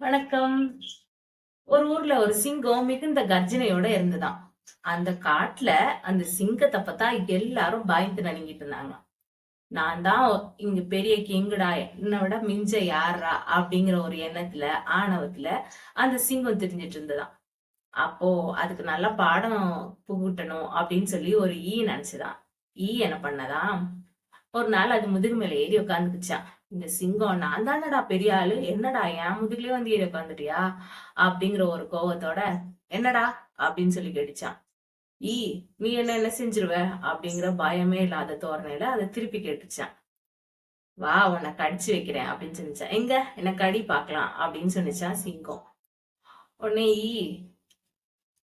வணக்கம். ஒரு ஊர்ல ஒரு சிங்கம் மிகுந்த கர்ஜனையோட இருந்துதான். அந்த காட்டுல அந்த சிங்கத்தை பார்த்தா எல்லாரும் பயந்து நடுங்கிட்டு இருந்தாங்க. நான் தான் இங்க பெரிய கிங்குடா என்னை விட மிஞ்ச யாரா அப்படிங்கிற ஒரு எண்ணத்துல ஆணவத்துல அந்த சிங்கம் தெரிஞ்சிட்டு இருந்ததான். அப்போ அதுக்கு நல்ல பாடம் புகுட்டணும் அப்படின்னு சொல்லி ஒரு ஈ நினைச்சுதான். ஈ என்ன பண்ணதான்? ஒரு நாள் அது முதுகு மேல ஏறி உட்காந்துக்குச்சான் இந்த சிங்கம் நான் தானடா பெரிய ஆளு? என்னடா என் முதுகுலயே வந்து ஏறி உட்காந்துட்டியா அப்படிங்கிற ஒரு கோவத்தோட என்னடா? அப்படின்னு சொல்லி கேட்டுச்சான். ஈ நீ என்ன என்ன செஞ்சிருவ? அப்படிங்கிற பயமே இல்லாத தோரணையில அதை திருப்பி கேட்டுச்சான். வா உன்னை கடிச்சு வைக்கிறேன் அப்படின்னு சொன்னிச்சான் எங்க? என்ன கடி பார்க்கலாம் அப்படின்னு சொன்னிச்சான் சிங்கம். உடனே ஈ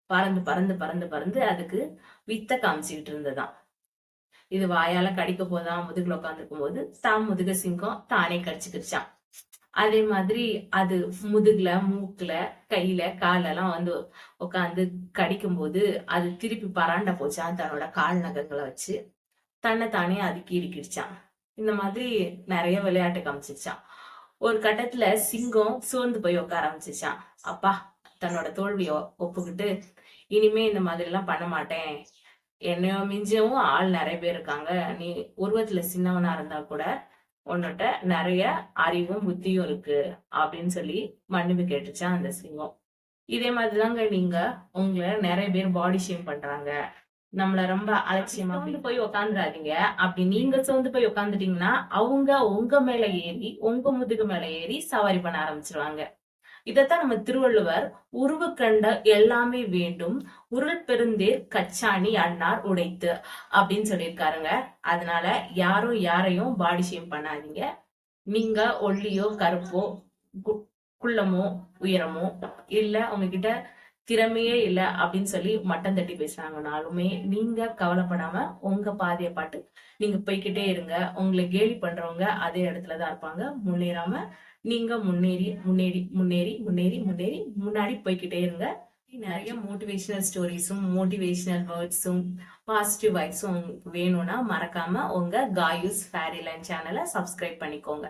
பறந்து பறந்து பறந்து பறந்து அதுக்கு வித்த காமிச்சுக்கிட்டு இருந்ததான். இது வாயால கடிக்க போதான் முதுகுல உட்காந்துருக்கும் போது தான் முதுக சிங்கம் தானே கடிச்சுக்கிடுச்சான் அதே மாதிரி அது முதுகுல மூக்குல கையில காலெல்லாம் வந்து உட்காந்து கடிக்கும் போது அது திருப்பி பராண்ட போச்சான் தன்னோட கால் நகங்களை வச்சு. தன்னை தானே அது கீறிக்கிடுச்சான் இந்த மாதிரி நிறைய விளையாட்டு காமிச்சிச்சான் ஒரு கட்டத்துல சிங்கம் சோர்ந்து போய் உட்கார ஆரம்பிச்சிச்சான் அப்பா தன்னோட தோல்வியை ஒப்புக்கிட்டு இனிமே இந்த மாதிரி எல்லாம் பண்ண மாட்டேன். என்னையோ மிஞ்சவும் ஆள் நிறைய பேர் இருக்காங்க. நீ உருவத்துல சின்னவனா இருந்தா கூட உன்கிட்ட நிறைய அறிவும் புத்தியும் இருக்கு அப்படின்னு சொல்லி மன்னிப்பு கேட்டுச்சான் அந்த சிங்கம். இதே மாதிரிதாங்க நீங்க உங்களை நிறைய பேர் பாடி ஷேம் பண்றாங்க. நம்மள ரொம்ப அலட்சியமா சோர்ந்து போய் உக்காந்துடாதீங்க அப்படி நீங்க சோர்ந்து போய் உக்காந்துட்டீங்கன்னா அவங்க உங்க மேல ஏறி உங்க முதுகு மேல ஏறி சவாரி பண்ண ஆரம்பிச்சிருவாங்க. இதத்தான் நம்ம திருவள்ளுவர் உருவு கண்ட எல்லாமே வேண்டும் உருள் பெருந்தேர் கச்சாணி அன்னார் உடைத்து அப்படின்னு சொல்லியிருக்காருங்க. அதனால யாரும் யாரையும் பாடி ஷேம் பண்ணாதீங்க. நீங்க ஒல்லியோ கருப்போ கு- குள்ளமோ உயரமோ இல்ல உங்ககிட்ட திறமையே இல்லை அப்படின்னு சொல்லி மட்டம் தட்டி பேசுறாங்கனாலுமே நீங்க கவலைப்படாம உங்க பாதைய பாட்டு நீங்க போய்க்கிட்டே இருங்க. உங்களை கேலி பண்றவங்க அதே இடத்துலதான் இருப்பாங்க. முன்னேறாம நீங்க முன்னேறி முன்னேறி முன்னேறி முன்னேறி முன்னேறி முன்னாடி போய்க்கிட்டே இருங்க. நிறைய மோட்டிவேஷனல் ஸ்டோரிஸும் மோட்டிவேஷனல் வேர்ட்ஸும் பாசிட்டிவ் வைப்ஸும் வேணும்னா மறக்காம உங்க காயூஸ் ஃபேரிலைன் சேனலை சப்ஸ்கிரைப் பண்ணிக்கோங்க.